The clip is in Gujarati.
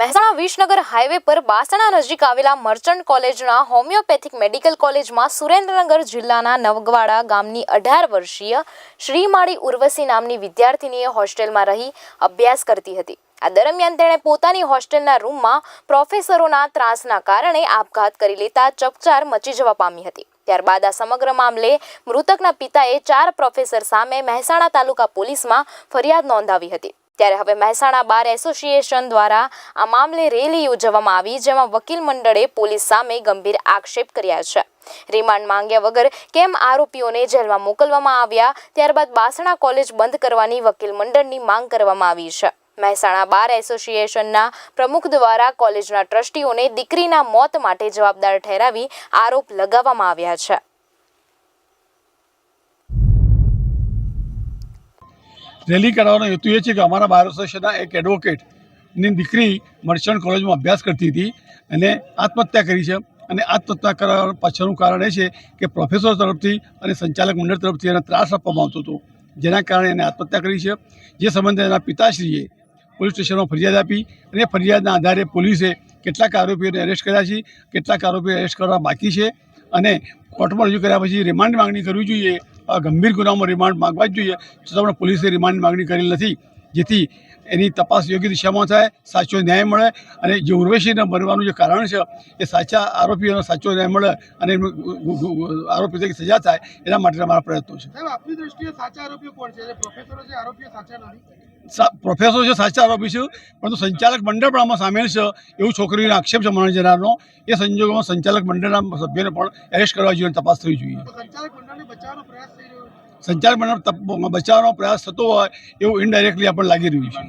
મહેસાણા વિસનગર હાઈવે પર બાસણા નજીક આવેલા મર્ચન્ટ કોલેજના હોમિયોપેથિક મેડિકલ કોલેજમાં સુરેન્દ્રનગર જિલ્લાના નવગવાડા ગામની અઢાર વર્ષીય શ્રીમાળી ઉર્વશી નામની વિદ્યાર્થીનીએ હોસ્ટેલમાં રહી અભ્યાસ કરતી હતી. આ દરમિયાન તેણે પોતાની હોસ્ટેલના રૂમમાં પ્રોફેસરોના ત્રાસના કારણે આપઘાત કરી લેતા ચકચાર મચી જવા પામી હતી. ત્યારબાદ આ સમગ્ર મામલે મૃતકના પિતાએ ચાર પ્રોફેસર સામે મહેસાણા તાલુકા પોલીસમાં ફરિયાદ નોંધાવી હતી. ત્યારે હવે મહેસાણા બાર એસોસિએશન દ્વારા આ મામલે રેલી યોજવામાં આવી, જેમાં વકીલ મંડળે પોલીસ સામે ગંભીર આક્ષેપ કર્યા છે. રિમાન્ડ માંગ્યા વગર કેમ આરોપીઓને જેલમાં મોકલવામાં આવ્યા? ત્યારબાદ બાસણા કોલેજ બંધ કરવાની વકીલ મંડળની માંગ કરવામાં આવી છે. મહેસાણા બાર એસોસિએશનના પ્રમુખ દ્વારા કોલેજના ટ્રસ્ટીઓને દીકરીના મોત માટે જવાબદાર ઠેરાવી આરોપ લગાવવામાં આવ્યા છે. રેલી કાઢવાનો હેતુ એ છે કે અમારા બાર એસોસિએશનના એક એડવોકેટની દીકરી મર્ચન્ટ કોલેજમાં અભ્યાસ કરતી હતી અને આત્મહત્યા કરી છે અને આત્મહત્યા કરવા પાછળનું કારણ એ છે કે પ્રોફેસર તરફથી અને સંચાલક મંડળ તરફથી એને ત્રાસ આપવામાં આવતો હતો. જેના કારણે એને આત્મહત્યા કરી છે. જે સંબંધે એના પિતાશ્રીએ પોલીસ સ્ટેશનમાં ફરિયાદ આપી અને ફરિયાદના આધારે પોલીસે કેટલાક આરોપીઓને એરેસ્ટ કર્યા છે. કેટલાક આરોપીઓ એરેસ્ટ કરવા બાકી છે. અને કોર્ટમાં રજૂ કર્યા પછી રિમાન્ડ માંગણી કરવી જોઈએ. ગંભીર ગુનામાં રિમાન્ડ માંગવા જ જોઈએ. છતાં પણ પોલીસે રિમાન્ડ માંગણી કરેલ નથી? જેથી એની તપાસ યોગ્ય દિશામાં થાય, સાચો ન્યાય મળે અને જે ઉર્વશીને મરવાનું જે કારણ છે, એ સાચા આરોપીઓનો સાચો ન્યાય મળે અને આરોપી તરીકે સજા થાય, એના માટે અમારા પ્રયત્નો છે. સાચા આરોપીઓ કોણ છે? પ્રોફેસરો છે, આરોપીઓ સાચા નથી? પ્રોફેસર છે સાચા આરોપી છે પરંતુ સંચાલક મંડળ પણ આમાં સામેલ છે એવું છોકરીનો આક્ષેપ છે મરણ જનારનો એ સંજોગોમાં સંચાલક મંડળના સભ્યોને પણ એરેસ્ટ કરવા જોઈએ તપાસ થવી જોઈએ. સંચાલક મંડળ બચાવવાનો પ્રયાસ થતો હોય એવું ઇનડાયરેક્ટલી આપણને લાગી રહ્યું છે.